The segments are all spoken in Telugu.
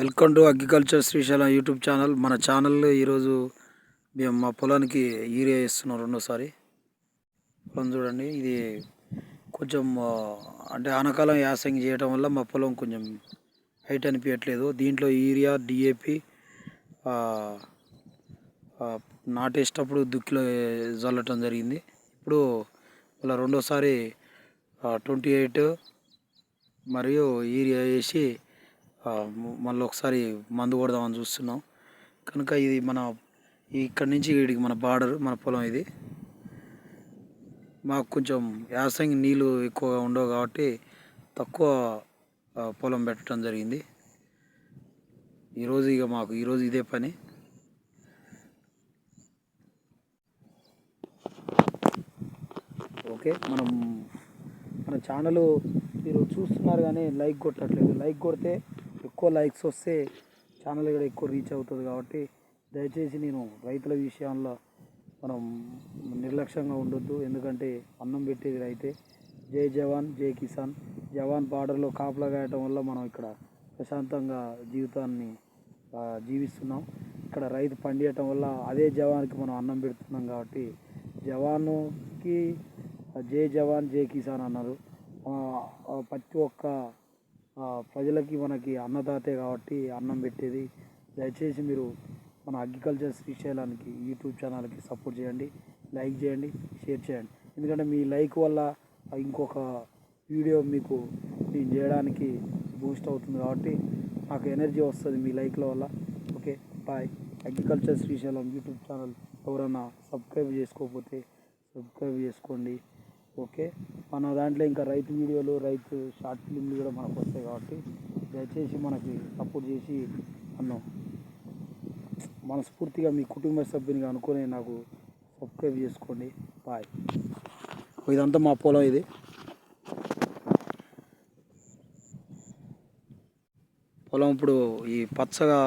Welcome to agriculture Srisailam YouTube channel. మన ఛానల్లో ఈరోజు మేము మా పొలానికి యూరియా వేస్తున్నాం రెండోసారి. పొలం చూడండి ఇది కొంచెం అంటే ఆనకాలం యాసంగి చేయడం వల్ల మా పొలం కొంచెం హైట్ అనిపించట్లేదు. దీంట్లో యూరియా డిఏపి నాటేసేటప్పుడు దుక్కిలో చల్లటం జరిగింది. ఇప్పుడు ఇలా రెండోసారి ట్వంటీ ఎయిట్ మరియు యూరియా వేసి మళ్ళీ ఒకసారి మందు కొడదామని చూస్తున్నాం. కనుక ఇది మన ఇక్కడి నుంచి ఇక్కడికి మన బార్డర్ మన పొలం ఇది. మాకు కొంచెం యాసంగి నీళ్ళు ఎక్కువగా ఉండవు కాబట్టి తక్కువ పొలం పెట్టడం జరిగింది. ఈరోజు ఇక మాకు ఈరోజు ఇదే పని. ఓకే మనం మన ఛానల్ మీరు చూస్తున్నారు కానీ లైక్ కొట్టట్లేదు. లైక్ కొడితే ఎక్కువ లైక్స్ వస్తే ఛానల్ కూడా ఎక్కువ రీచ్ అవుతుంది కాబట్టి దయచేసి నేను రైతుల విషయంలో మనం నిర్లక్ష్యంగా ఉండొద్దు. ఎందుకంటే అన్నం పెట్టేది రైతే. జై జవాన్ జై కిసాన్. జవాన్ బార్డర్లో కాపలా కాయటం వల్ల మనం ఇక్కడ ప్రశాంతంగా జీవితాన్ని జీవిస్తున్నాం. ఇక్కడ రైతు పండియటం వల్ల అదే జవాన్కి మనం అన్నం పెడుతున్నాం కాబట్టి జవాన్కి జై జవాన్ జై కిసాన్ అన్నారు. ప్రతి ఒక్క ప్రజలకి మనకి అన్నదాతే కాబట్టి అన్నం పెట్టేది. దయచేసి మీరు మన అగ్రికల్చర్ శ్రీశైలానికి యూట్యూబ్ ఛానల్కి సపోర్ట్ చేయండి లైక్ చేయండి షేర్ చేయండి. ఎందుకంటే మీ లైక్ వల్ల ఇంకొక వీడియో మీకు నేను చేయడానికి బూస్ట్ అవుతుంది కాబట్టి నాకు ఎనర్జీ వస్తుంది మీ లైక్ల వల్ల. Okay bye. Agriculture Srisailam YouTube channel ఎవరైనా సబ్స్క్రైబ్ చేసుకోకపోతే సబ్స్క్రైబ్ చేసుకోండి. ఓకే? మన దాంట్లో ఇంకా రైతు వీడియోలు రైతు షార్ట్ ఫిల్మ్లు కూడా మనకు వస్తాయి కాబట్టి దయచేసి మనకి సపోర్ట్ చేసి నన్ను మనస్ఫూర్తిగా మీ కుటుంబ సభ్యునిగా అనుకొని నాకు సబ్స్క్రైబ్ చేసుకోండి. బాయ్. ఇదంతా మా పొలం ఇది. పొలం ఇప్పుడు ఈ పచ్చగా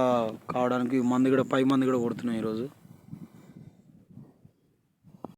కావడానికి మంది కూడా పై మంది కూడా కొడుతున్నాం ఈరోజు.